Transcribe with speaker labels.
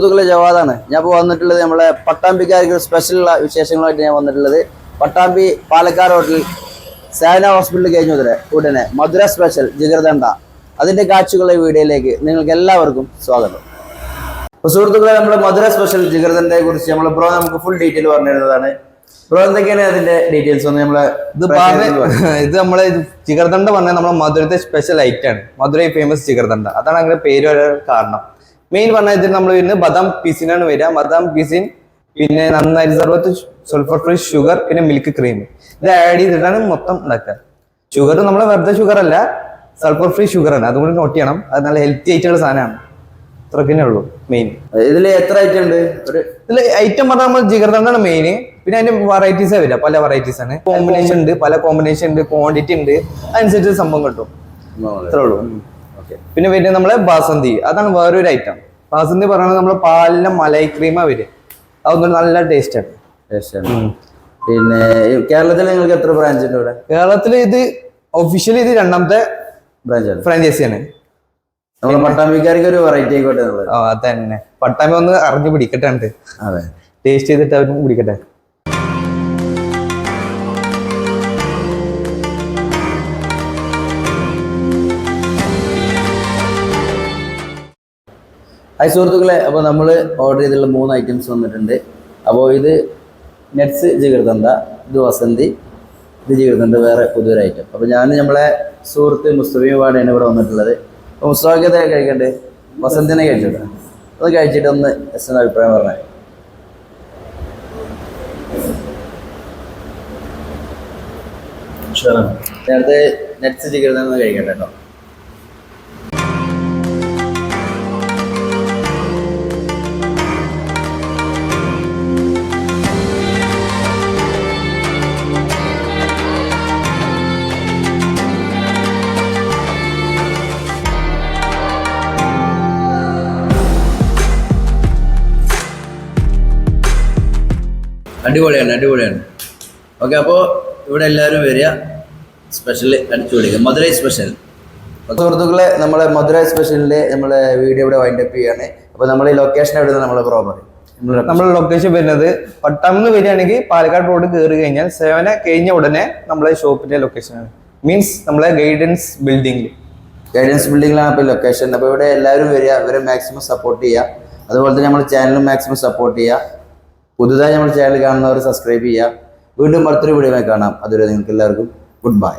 Speaker 1: സുഹൃത്തുക്കളെ ജവാദാണ്. ഞാൻ ഇപ്പോൾ വന്നിട്ടുള്ളത് നമ്മളെ പട്ടാമ്പിക്കാർക്ക് സ്പെഷ്യലുള്ള വിശേഷങ്ങളായിട്ട് ഞാൻ വന്നിട്ടുള്ളത്. പട്ടാമ്പി പാലക്കാട് റോഡിൽ സേന ഹോസ്പിറ്റൽ കഴിഞ്ഞു ഉടനെ ഉടനെ മധുര സ്പെഷ്യൽ ജിഗർദണ്ട അതിന്റെ കാഴ്ചകളുടെ വീഡിയോയിലേക്ക് നിങ്ങൾക്ക് എല്ലാവർക്കും സ്വാഗതം. അപ്പോൾ സുഹൃത്തുക്കളെ നമ്മൾ മധുര സ്പെഷ്യൽ ജിഗർദണ്ടയെ കുറിച്ച് നമ്മൾ ബ്രോ നമുക്ക് ഫുൾ ഡീറ്റെയിൽ പറഞ്ഞു തരുന്നതാണ് ബ്രോ എന്തൊക്കെയാണ് അതിന്റെ ഡീറ്റെയിൽസ് ഒന്ന് നമ്മൾ
Speaker 2: ഇത് ഇത് നമ്മളെ ഇത് ചിഗർദണ്ഡ പറഞ്ഞാൽ നമ്മളെ മധുരത്തെ സ്പെഷ്യൽ ഐറ്റം ആണ്. മധുരൈ ഫേമസ് ജിഗർദണ്ട അതാണ് അങ്ങനെ പേര് വരാൻ കാരണം. മെയിൻ പറഞ്ഞാൽ ഇതിൽ നമ്മൾ വരുന്നത് ബദാം പീസിനാണ് വരിക. ബദാം പീസിൻ പിന്നെ നന്നായി സർവത്ത് സൾഫർ ഫ്രീ ഷുഗർ പിന്നെ മിൽക്ക് ക്രീം ഇത് ആഡ് ചെയ്തിട്ടാണ് മൊത്തം ഉണ്ടാക്കുക. ഷുഗർ നമ്മൾ വെറുതെ ഷുഗർ അല്ല സൾഫർ ഫ്രീ ഷുഗർ ആണ്. അതുകൊണ്ട് നോട്ട് ചെയ്യണം. അത് നല്ല ഹെൽത്തി ആയിട്ടുള്ള സാധനമാണ്. ഇത്രക്കന്നെ ഉള്ളൂ മെയിൻ
Speaker 1: ഇതിൽ എത്ര ഐറ്റം ഉണ്ട്?
Speaker 2: ഇതിൽ ഐറ്റം പറഞ്ഞാൽ നമ്മൾ ജിഗർദണ്ഡാണ് മെയിൻ പിന്നെ അതിന്റെ വെറൈറ്റീസ് വരിക. പല വെറൈറ്റീസ് ആണ്. കോമ്പിനേഷൻ ഉണ്ട് പല കോമ്പിനേഷൻ ഉണ്ട് ക്വാണ്ടിറ്റി ഉണ്ട്. അതനുസരിച്ച് സംഭവം കിട്ടും. അത്രേ ഉള്ളൂ. പിന്നെ വരുന്നത് നമ്മളെ ബാസന്തി. അതാണ് വേറൊരു ഐറ്റം ബാസന്തി പറയുന്നത് നമ്മളെ പാലിന്റെ മലൈ ക്രീമാ വരിക. അതൊന്നും നല്ല ടേസ്റ്റ് ആണ്.
Speaker 1: പിന്നെ കേരളത്തിൽ നിങ്ങൾക്ക് എത്ര ബ്രാഞ്ച് ഉണ്ട് ഇവിടെ?
Speaker 2: കേരളത്തിൽ ഇത് ഒഫീഷ്യലി ഇത് രണ്ടാമത്തെ ഫ്രാഞ്ചൈസി ആണ്.
Speaker 1: നമ്മളെ പട്ടാമ്പിക്കാർക്ക് ഒരു വെറൈറ്റി ആയിക്കോട്ടെ
Speaker 2: അതന്നെ. പട്ടാമ്പി ഒന്ന് അറിഞ്ഞ് പിടിക്കട്ടെ
Speaker 1: അതെ.
Speaker 2: ടേസ്റ്റ് ചെയ്തിട്ട് അവരും പിടിക്കട്ടെ.
Speaker 1: ഹായ് സുഹൃത്തുക്കളെ അപ്പോൾ നമ്മൾ ഓർഡർ ചെയ്തിട്ടുള്ള മൂന്ന് ഐറ്റംസ് വന്നിട്ടുണ്ട്. അപ്പോൾ ഇത് നെറ്റ്സ് ജീകൃതന്ത ഇത് വസന്തി ഇത് ജീകൃതന്ത വേറെ പുതിയൊരു ഐറ്റം അപ്പോൾ ഞാൻ നമ്മളെ സുഹൃത്ത് മുസ്തഫിയുമാണ് ഇവിടെ വന്നിട്ടുള്ളത്. അപ്പോൾ മുസ്തഫയ്ക്ക് കഴിക്കണ്ടേ? വസന്തിനെ കഴിച്ചിട്ട്. അത് കഴിച്ചിട്ട് ഒന്ന് എസ് അഭിപ്രായം പറഞ്ഞേ. നേരത്തെ നെറ്റ്സ് ജിഗർദന്ത കഴിക്കട്ടെ കേട്ടോ അടിപൊളിയാണ് അടിപൊളിയാണ്. ഓക്കെ അപ്പോൾ ഇവിടെ എല്ലാവരും വരിക. സ്പെഷ്യൽ അടിച്ചു മധുരൈ സ്പെഷ്യൽ സുഹൃത്തുക്കളെ നമ്മളെ മധുരൈ സ്പെഷ്യലിന്റെ നമ്മളെ വീഡിയോ ഇവിടെ വൈൻഡപ്പ് ചെയ്യാണ്. അപ്പോൾ നമ്മൾ ഈ ലൊക്കേഷൻ എവിടെ നമ്മൾ പ്രോപ്പർ
Speaker 2: നമ്മുടെ ലൊക്കേഷൻ വരുന്നത് പട്ടാമെന്ന് വരികയാണെങ്കിൽ പാലക്കാട് റോഡ് കയറി കഴിഞ്ഞാൽ സേവന കഴിഞ്ഞ ഉടനെ നമ്മളെ ഷോപ്പിന്റെ ലൊക്കേഷനാണ് മീൻസ് നമ്മളെ ഗൈഡൻസ് ബിൽഡിംഗിൽ
Speaker 1: ഗൈഡൻസ് ബിൽഡിങ്ങിലാണ് ഇപ്പോൾ ലൊക്കേഷൻ അപ്പോൾ ഇവിടെ എല്ലാവരും വരിക. ഇവരെ മാക്സിമം സപ്പോർട്ട് ചെയ്യുക. അതുപോലെ തന്നെ നമ്മൾ ചാനലും മാക്സിമം സപ്പോർട്ട് ചെയ്യുക. പുതുതായി നമ്മുടെ ചാനൽ കാണുന്നവർ സബ്സ്ക്രൈബ് ചെയ്യുക. വീണ്ടും അടുത്തൊരു വീഡിയോ കാണാം. അതുവരെ നിങ്ങൾക്ക് എല്ലാവർക്കും ഗുഡ് ബൈ